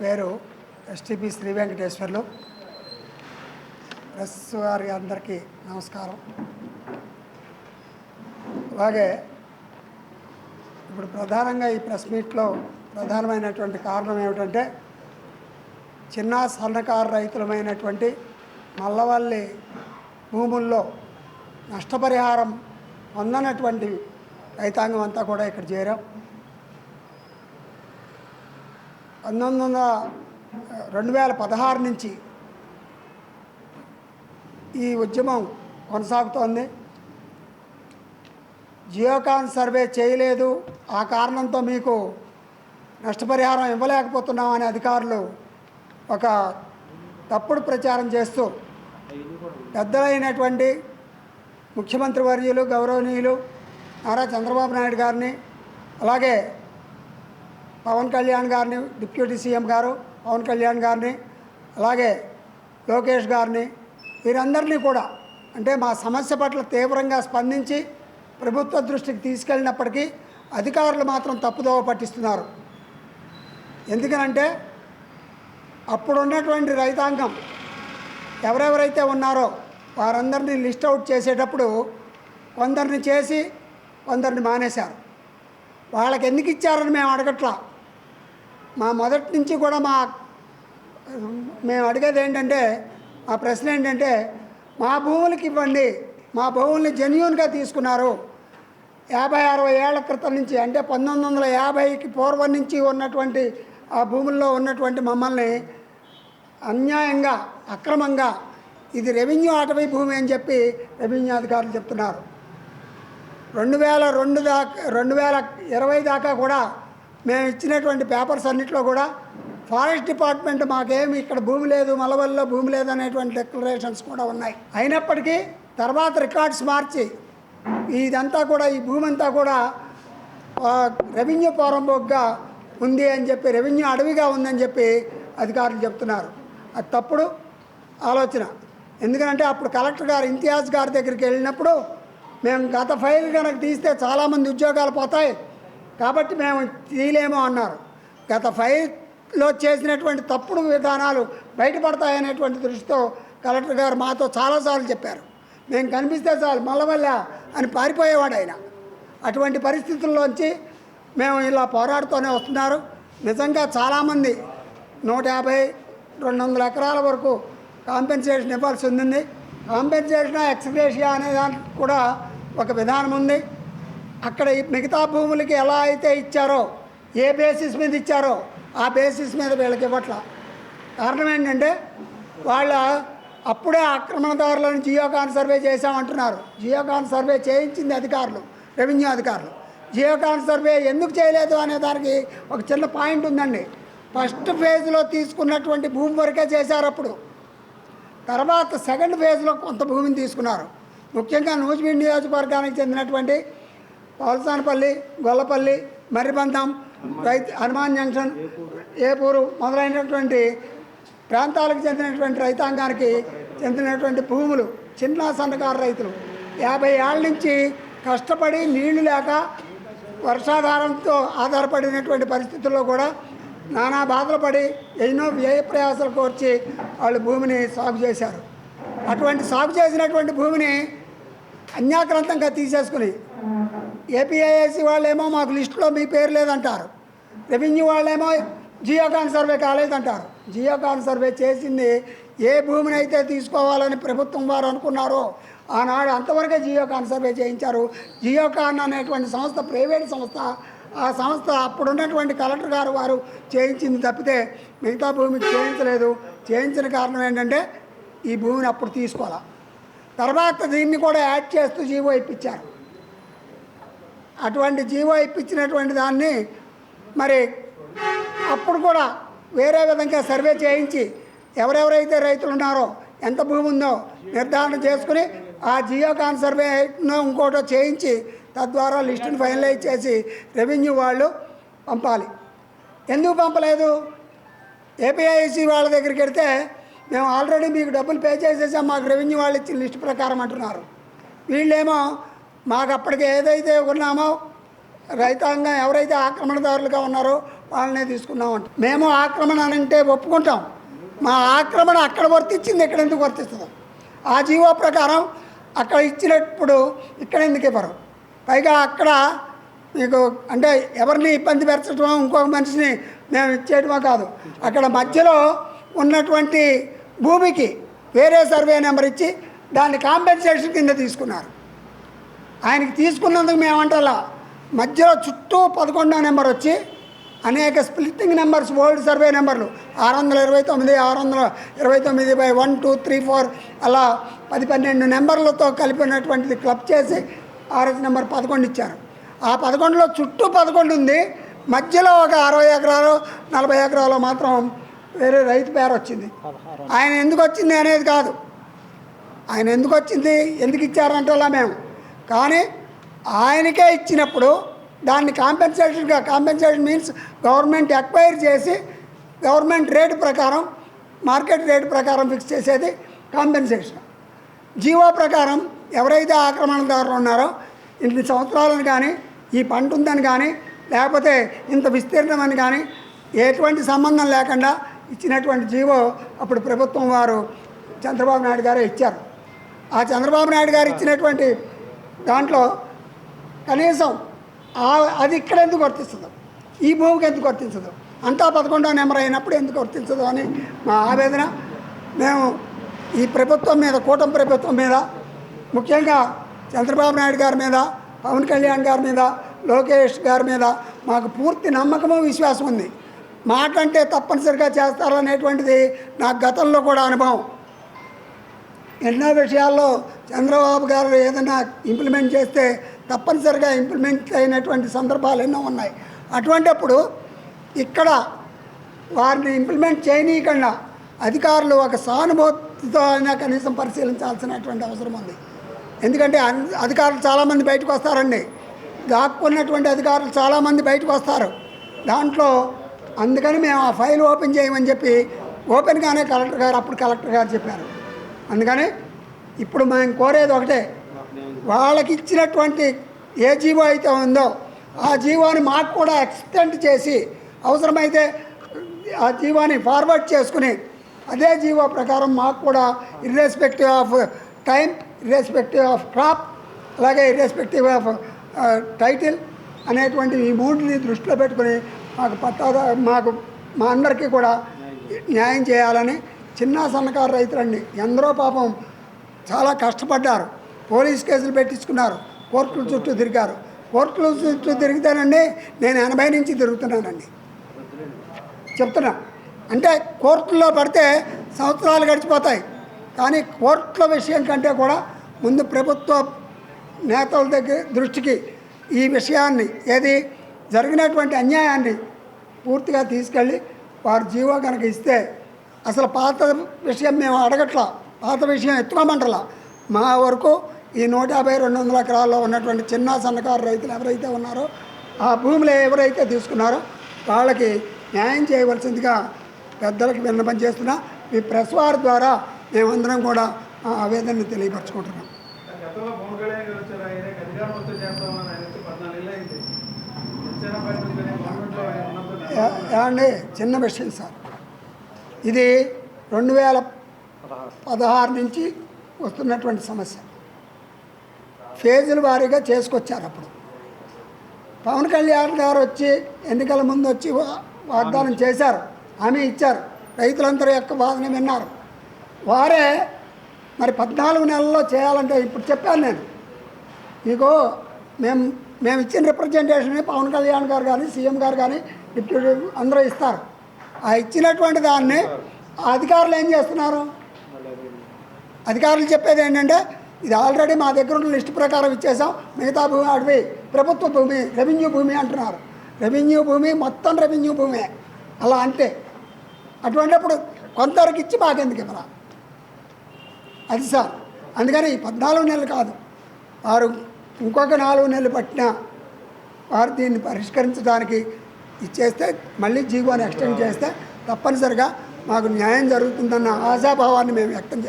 పేరు STP Shri Venkateswarlu. Press వారి అందరికీ నమస్కారం. అలాగే ఇప్పుడు ప్రధానంగా ఈ ప్రెస్ మీట్లో ప్రధానమైనటువంటి కారణం ఏమిటంటే చిన్న సన్నకారు రైతులమైనటువంటి మల్లవల్లి భూముల్లో నష్టపరిహారం పొందనటువంటి రైతాంగం అంతా కూడా ఇక్కడ చేరాం. పంతొమ్మిది వందల రెండు వేల పదహారు నుంచి ఈ ఉద్యమం కొనసాగుతోంది. జియోకాన్ సర్వే చేయలేదు. ఆ కారణంతో మీకు నష్టపరిహారం ఇవ్వలేకపోతున్నామని అధికారులు ఒక తప్పుడు ప్రచారం చేస్తూ పెద్దలైనటువంటి ముఖ్యమంత్రి వర్యులు గౌరవనీయులు నారా చంద్రబాబు నాయుడు గారిని అలాగే పవన్ కళ్యాణ్ గారిని డిప్యూటీ సీఎం గారు పవన్ కళ్యాణ్ గారిని అలాగే లోకేష్ గారిని వీరందరినీ కూడా అంటే మా సమస్య పట్ల తీవ్రంగా స్పందించి ప్రభుత్వ దృష్టికి తీసుకెళ్ళినప్పటికీ అధికారులు మాత్రం తప్పుదోవ పట్టిస్తున్నారు. ఎందుకనంటే అప్పుడున్నటువంటి రైతాంగం ఎవరెవరైతే ఉన్నారో వారందరినీ లిస్ట్ అవుట్ చేసేటప్పుడు కొందరిని చేసి కొందరిని మానేశారు. వాళ్ళకి ఎందుకు ఇచ్చారని మేము అడగట్లా. మా మొదటి నుంచి కూడా మా మేము అడిగేది ఏంటంటే మా ప్రశ్న ఏంటంటే మా భూములకి ఇవ్వండి మా భూముల్ని జెన్యున్గా తీసుకున్నారు. యాభై అరవై ఏళ్ళ క్రితం నుంచి అంటే పంతొమ్మిది వందల యాభైకి పూర్వం నుంచి ఉన్నటువంటి ఆ భూముల్లో ఉన్నటువంటి మమ్మల్ని అన్యాయంగా అక్రమంగా ఇది రెవెన్యూ అటవీ భూమి అని చెప్పి రెవెన్యూ అధికారులు చెప్తున్నారు. రెండు వేల రెండు దాకా రెండు వేల ఇరవై దాకా కూడా మేము ఇచ్చినటువంటి పేపర్స్ అన్నింటిలో కూడా ఫారెస్ట్ డిపార్ట్మెంట్ మాకేమి ఇక్కడ భూమి లేదు మలవల్లో భూమి లేదు అనేటువంటి డిక్లరేషన్స్ కూడా ఉన్నాయి. అయినప్పటికీ తర్వాత రికార్డ్స్ మార్చి ఇదంతా కూడా ఈ భూమి అంతా కూడా రెవెన్యూ రెవెన్యూ పోరంబోగ్గా ఉంది అని చెప్పి రెవెన్యూ అడవిగా ఉందని చెప్పి అధికారులు చెప్తున్నారు. అది తప్పుడు ఆలోచన. ఎందుకంటే అప్పుడు కలెక్టర్ గారు ఇంతియాజ్ గారి దగ్గరికి వెళ్ళినప్పుడు మేము గత ఫైల్ కనుక తీస్తే చాలామంది ఉద్యోగాలు పోతాయి కాబట్టి మేము తీయలేము అన్నారు. గత ఫైల్లో చేసినటువంటి తప్పుడు విధానాలు బయటపడతాయనేటువంటి దృష్టితో కలెక్టర్ గారు మాతో చాలాసార్లు చెప్పారు. మేము కనిపిస్తే చాలు మల్లవల్ల అని పారిపోయేవాడు ఆయన. అటువంటి పరిస్థితుల్లోంచి మేము ఇలా పోరాడుతూనే వస్తున్నారు. నిజంగా చాలామంది నూట యాభై రెండు వందల ఎకరాల వరకు కాంపెన్సేషన్ ఇవ్వాల్సి ఉంది కాంపెన్సేషన్ ఎక్స్గ్రేషియా అనే దానికి కూడా ఒక విధానం ఉంది. అక్కడ ఈ మిగతా భూములకి ఎలా అయితే ఇచ్చారో ఏ బేసిస్ మీద ఇచ్చారో ఆ బేసిస్ మీద వీళ్ళకి ఇవ్వట్లా. కారణం ఏంటంటే వాళ్ళ అప్పుడే ఆక్రమణదారులను జియోకాన్ సర్వే చేశామంటున్నారు. జియోకాన్ సర్వే చేయించింది అధికారులు రెవెన్యూ అధికారులు. జియోకాన్ సర్వే ఎందుకు చేయలేదు అనే దానికి ఒక చిన్న పాయింట్ ఉందండి. ఫస్ట్ ఫేజ్లో తీసుకున్నటువంటి భూమి వరకే చేశారు అప్పుడు. తర్వాత సెకండ్ ఫేజ్లో కొంత భూమిని తీసుకున్నారు. ముఖ్యంగా నూజివీడ్ నియోజకవర్గానికి చెందినటువంటి పాలసానపల్లి గొల్లపల్లి మర్రిబంధం రైతు హనుమాన్ జంక్షన్ ఏపూరు మొదలైనటువంటి ప్రాంతాలకు చెందినటువంటి రైతాంగానికి చెందినటువంటి భూములు చిన్న సన్నకారు రైతులు. యాభై ఏళ్ళ నుంచి కష్టపడి నీళ్ళు లేక వర్షాధారంతో ఆధారపడినటువంటి పరిస్థితుల్లో కూడా నానా బాధలు పడి ఎన్నో వ్యయ ప్రయాసాలు కోర్చి వాళ్ళు భూమిని సాగు చేశారు. అటువంటి సాగు చేసినటువంటి భూమిని అన్యాక్రాంతంగా తీసేసుకుని ఏపీఐఏసీ వాళ్ళేమో మాకు లిస్టులో మీ పేరు లేదంటారు. రెవెన్యూ వాళ్ళేమో జియోకాన్ సర్వే కాలేదంటారు జియోకాన్ సర్వే చేసింది ఏ భూమిని అయితే తీసుకోవాలని ప్రభుత్వం వారు అనుకున్నారో ఆనాడు అంతవరకే జియోకాన్ సర్వే చేయించారు. జియోకాన్ అనేటువంటి సంస్థ ప్రైవేట్ సంస్థ. ఆ సంస్థ అప్పుడున్నటువంటి కలెక్టర్ గారు వారు చేయించింది తప్పితే మిగతా భూమికి చేయించలేదు. చేయించిన కారణం ఏంటంటే ఈ భూమిని అప్పుడు తీసుకోవాలి. తర్వాత దీన్ని కూడా యాడ్ చేస్తూ జీవో ఇప్పించారు. అటువంటి జీవో ఇప్పించినటువంటి దాన్ని మరి అప్పుడు కూడా వేరే విధంగా సర్వే చేయించి ఎవరెవరైతే రైతులు ఉన్నారో ఎంత భూమి ఉందో నిర్ధారణ చేసుకుని ఆ జియో కాన్సర్వే ఇంకోటో చేయించి తద్వారా లిస్టును ఫైనలైజ్ చేసి రెవెన్యూ వాళ్ళు పంపాలి. ఎందుకు పంపలేదు? ఏపీఐసి వాళ్ళ దగ్గరికి వెడితే మేము ఆల్రెడీ మీకు డబ్బులు పే చేసేసాం మాకు రెవెన్యూ వాళ్ళు ఇచ్చిన లిస్ట్ ప్రకారం అంటున్నారు. వీళ్ళేమో మాకు అప్పటికి ఏదైతే ఉన్నామో రైతాంగం ఎవరైతే ఆక్రమణదారులుగా ఉన్నారో వాళ్ళనే తీసుకున్నామంట. మేము ఆక్రమణ అంటే ఒప్పుకుంటాం. మా ఆక్రమణ అక్కడ వర్తించింది ఇక్కడ ఎందుకు వర్తిస్తుంది? ఆ జీవో ప్రకారం అక్కడ ఇచ్చినప్పుడు ఇక్కడ ఎందుకు ఇవ్వరు? పైగా అక్కడ మీకు అంటే ఎవరిని ఇబ్బంది పెరచడమో ఇంకొక మనిషిని మేము ఇచ్చేయడమో కాదు. అక్కడ మధ్యలో ఉన్నటువంటి భూమికి వేరే సర్వే నెంబర్ ఇచ్చి దాన్ని కాంపెన్సేషన్ కింద తీసుకున్నారు. ఆయనకి తీసుకున్నందుకు మేమంటలా. మధ్యలో చుట్టూ పదకొండో నెంబర్ వచ్చి అనేక స్ప్లిట్టింగ్ నెంబర్స్ వరల్డ్ సర్వే నెంబర్లు ఆరు వందల ఇరవై తొమ్మిది ఆరు వందల ఇరవై తొమ్మిది by one two three four అలా పది పన్నెండు నెంబర్లతో కలిపినటువంటిది క్లబ్ చేసి ఆర్ఎస్ నెంబర్ పదకొండు ఇచ్చారు. ఆ పదకొండులో చుట్టూ పదకొండు ఉంది. మధ్యలో ఒక అరవై ఎకరాలు నలభై ఎకరాలు మాత్రం వేరే రైతు పేరు వచ్చింది. ఆయన ఎందుకు వచ్చింది అనేది కాదు. ఆయన ఎందుకు వచ్చింది? ఎందుకు ఇచ్చారంటలా మేము. కానీ ఆయనకే ఇచ్చినప్పుడు దాన్ని కాంపెన్సేషన్గా కాంపెన్సేషన్ మీన్స్ గవర్నమెంట్ ఎక్వైర్ చేసి గవర్నమెంట్ రేటు ప్రకారం మార్కెట్ రేటు ప్రకారం ఫిక్స్ చేసేది కాంపెన్సేషన్ జీవో ప్రకారం ఎవరైతే ఆక్రమణదారులు ఉన్నారో ఇన్ని సంవత్సరాలను కానీ ఈ పంట ఉందని కానీ లేకపోతే ఇంత విస్తీర్ణం అని కానీ ఎటువంటి సంబంధం లేకుండా ఇచ్చినటువంటి జీవో అప్పుడు ప్రభుత్వం వారు చంద్రబాబు నాయుడు గారే ఇచ్చారు. ఆ చంద్రబాబు నాయుడు గారు ఇచ్చినటువంటి దాంట్లో కనీసం అది ఇక్కడ ఎందుకు వర్తిస్తుందో? ఈ భూమికి ఎందుకు వర్తించదు అంతా పదకొండో నెంబర్ అయినప్పుడు ఎందుకు వర్తించదు అని మా ఆవేదన. మేము ఈ ప్రభుత్వం మీద కూటమి ప్రభుత్వం మీద ముఖ్యంగా చంద్రబాబు నాయుడు గారి మీద పవన్ కళ్యాణ్ గారి మీద లోకేష్ గారి మీద మాకు పూర్తి నమ్మకము విశ్వాసం ఉంది. మాటంటే తప్పనిసరిగా చేస్తారనేటువంటిది నాకు గతంలో కూడా అనుభవం. ఎన్నో విషయాల్లో చంద్రబాబు గారు ఏదైనా ఇంప్లిమెంట్ చేస్తే తప్పనిసరిగా ఇంప్లిమెంట్ అయినటువంటి సందర్భాలు ఎన్నో ఉన్నాయి. అటువంటిప్పుడు ఇక్కడ వారిని ఇంప్లిమెంట్ చేయనీయకుండా అధికారులు ఒక సానుభూతితో అయినా కనీసం పరిశీలించాల్సినటువంటి అవసరం ఉంది. ఎందుకంటే అధికారులు చాలామంది బయటకు వస్తారండి. దాక్కున్నటువంటి అధికారులు చాలామంది బయటకు వస్తారు. దాంట్లో అందుకని మేము ఆ ఫైల్ ఓపెన్ చేయమని చెప్పి ఓపెన్గానే కలెక్టర్ గారు అప్పుడు కలెక్టర్ గారు చెప్పారు. అందుకని ఇప్పుడు మేము కోరేది ఒకటే. వాళ్ళకి ఇచ్చినటువంటి ఏ జీవో అయితే ఉందో ఆ జీవోని మాకు కూడా ఎక్స్టెండ్ చేసి అవసరమైతే ఆ జీవోని ఫార్వర్డ్ చేసుకుని అదే జీవో ప్రకారం మాకు కూడా irrespective of time irrespective of crop అలాగే ఇర్రెస్పెక్టివ్ ఆఫ్ టైటిల్ అనేటువంటి ఈ మూడుని దృష్టిలో పెట్టుకుని మాకు పట్టాదా మాకు మా అందరికీ కూడా న్యాయం చేయాలని చిన్న సన్నకారు రైతులండి. ఎందరో పాపం చాలా కష్టపడ్డారు. పోలీస్ కేసులు పెట్టించుకున్నారు. కోర్టుల చుట్టూ తిరిగారు. కోర్టుల చుట్టూ తిరిగితేనండి నేను ఎనభై నుంచి తిరుగుతున్నానండి. చెప్తున్నా. అంటే కోర్టుల్లో పడితే సంవత్సరాలు గడిచిపోతాయి. కానీ కోర్టుల విషయం కంటే కూడా ముందు ప్రభుత్వ నేతల దగ్గర దృష్టికి ఈ విషయాన్ని ఏది జరిగినటువంటి అన్యాయాన్ని పూర్తిగా తీసుకెళ్ళి వారు జీవో కనుక ఇస్తే అసలు పాత విషయం మేము అడగట్లా. పాత విషయం ఎత్తుకోమంటలా మా వరకు ఈ నూట యాభై రెండు వందల ఎకరాల్లో ఉన్నటువంటి చిన్న సన్నకారు రైతులు ఎవరైతే ఉన్నారో ఆ భూములు ఎవరైతే తీసుకున్నారో వాళ్ళకి న్యాయం చేయవలసిందిగా పెద్దలకు విన్నపం చేస్తున్నా. మీ ప్రెస్ వారి ద్వారా మేమందరం కూడా ఆ ఆవేదనని తెలియపరచుకుంటున్నాం. ఏమండి? చిన్న విషయం సార్. ఇది రెండు వేల పదహారు నుంచి వస్తున్నటువంటి సమస్య. ఫేజుల వారీగా చేసుకొచ్చారు అప్పుడు. పవన్ కళ్యాణ్ గారు వచ్చి ఎన్నికల ముందు వచ్చి వా- వాగ్దానం చేశారు. హామీ ఇచ్చారు. రైతులందరూ యొక్క బాధన విన్నారు. వారే మరి పద్నాలుగు నెలల్లో చేయాలంటే ఇప్పుడు చెప్పాను నేను. మీకు మేము మేము ఇచ్చిన రిప్రజెంటేషన్ పవన్ కళ్యాణ్ గారు కానీ సీఎం గారు కానీ డిప్యూటీ అందరూ ఇస్తారు. ఆ ఇచ్చినటువంటి దాన్ని అధికారులు ఏం చేస్తున్నారు? అధికారులు చెప్పేది ఏంటంటే ఇది ఆల్రెడీ మా దగ్గర ఉన్న లిస్ట్ ప్రకారం ఇచ్చేసాం మిగతా భూమి అడవి ప్రభుత్వ భూమి రెవెన్యూ భూమి అంటున్నారు. రెవెన్యూ భూమి మొత్తం రెవెన్యూ భూమే. అలా అంటే అటువంటిప్పుడు కొంతవరకు ఇచ్చి మాకెందుకు ఇవ్వరా? అది సార్. అందుకని ఈ పద్నాలుగు నెలలు కాదు వారు ఇంకొక నాలుగు నెలలు పట్టినా వారు దీన్ని పరిష్కరించడానికి ఇచ్చేస్తే మళ్ళీ జీవోని ఎక్స్టెండ్ చేస్తే తప్పనిసరిగా మాకు న్యాయం జరుగుతుందన్న ఆశాభావాన్ని మేము వ్యక్తం చేస్తాం.